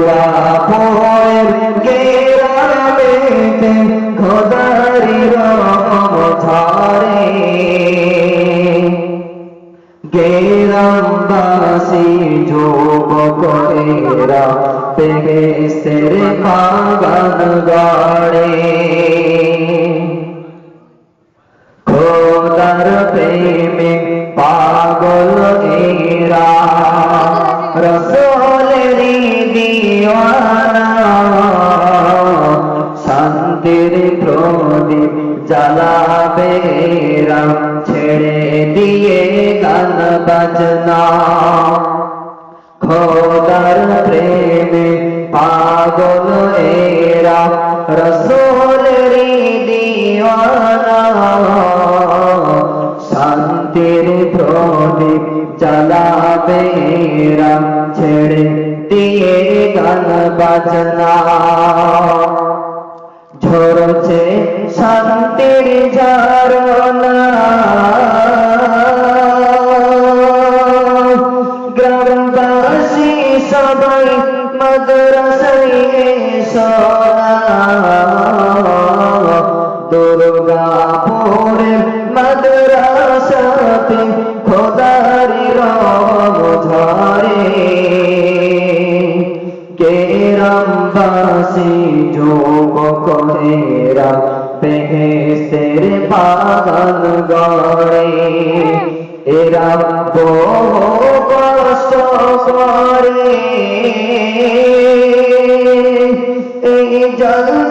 গোলাপের গেরামেতে খোদারি রহম ঝরে গেরামবাসী যুবকেরা বাগান গাড়ে। জ্বালাবে রাম, ছেড়ে দিয়ে গান বাজনা। খোদার প্রেমে পাগল এরা, রসোলেরি শান্তির প্রদীপ জ্বালাবে রাম, ছেড়ে দিয়ে গান বাজনা। ঝরছে শান্তির ঝরনা। গ্রামবাসী সবাই মাদ্রাসায় এসো দুর্গাপুরে মাদ্রাসাতে কেরামবাসী যোগ করেরা বেহেস্তের বাগান গড়ে। এরা বহু কষ্ট করে। এই করে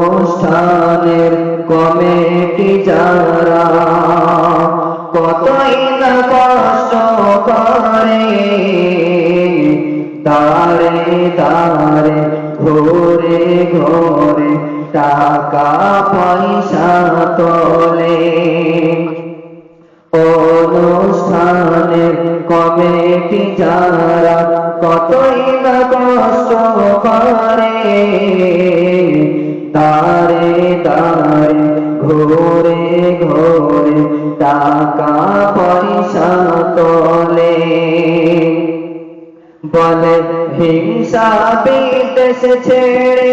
অনুষ্ঠানের কমিটি যারা টাকা পয়সা তোলে। অনুষ্ঠানের কমিটি যারা কতই না কষ্ট করে, তারে তারে ঘোরে ঘোরে টাকা পয়সা তোলে। বলে হিংসা বিদেশ ছেড়ে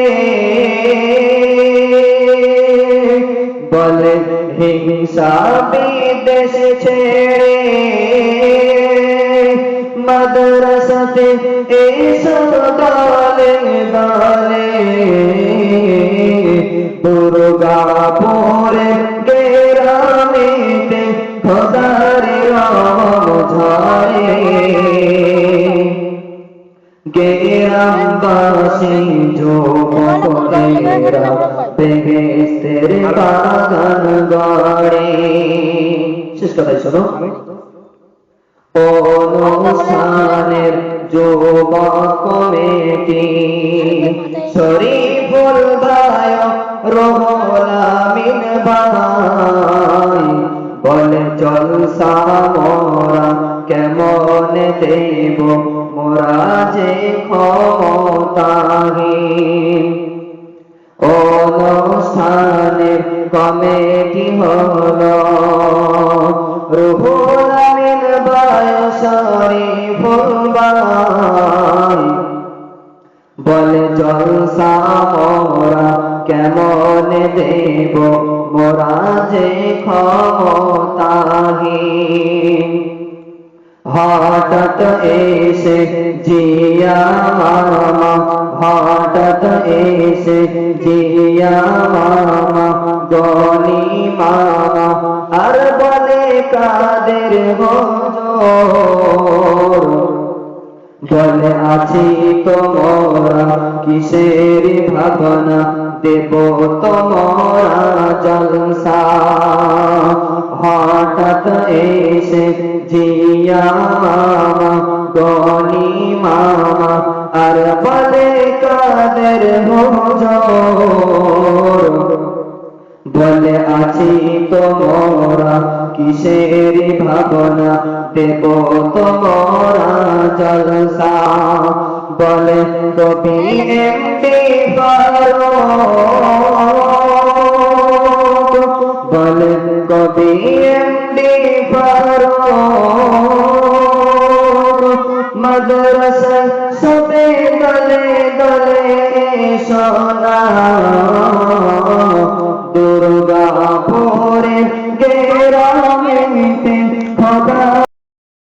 বলে হিংসা বিদেশ ছেড়ে মাদ্রাসাতে এসো দলে দলে দুর্গাপুরে গেরামেতে খোদারে ঝরে গেরামবাসী যুবকেরা বেহেস্তের বাগান গড়ে শেষ কথাই শোনো। অনুষ্ঠানের যুবক কমিটি শরীফুল ভাই রহলামিন ভাই বলে জলসা মোরা কেমন দেব মোরা যে ক্ষমতাহীন কমিটি হলো রুহুল আমিন বয়সরি ফুলবাই বলে, জলসা মোরা কেমন দেব? মোরা যে ক্ষমতাহীন হঠাৎ এসে জিয়া মামা, হঠাৎ এসে জিয়া মামা গনি মামা আর বলে কাদের হজর বলে আছি তোমরা কিসের ভাবনা? দেব তোমরা জলসা। হঠাৎ এসে জিয়া মামা, গনি মামা, আর বলে কাদের হুজুর বলে আছি তোমরা কিসের ভাবনা? দেব তোমরা জলসা। বলে কবি বলে কবি মদরস সবে দলে দলে সোনা দুর্গাপুরে গেরামেতে খোদা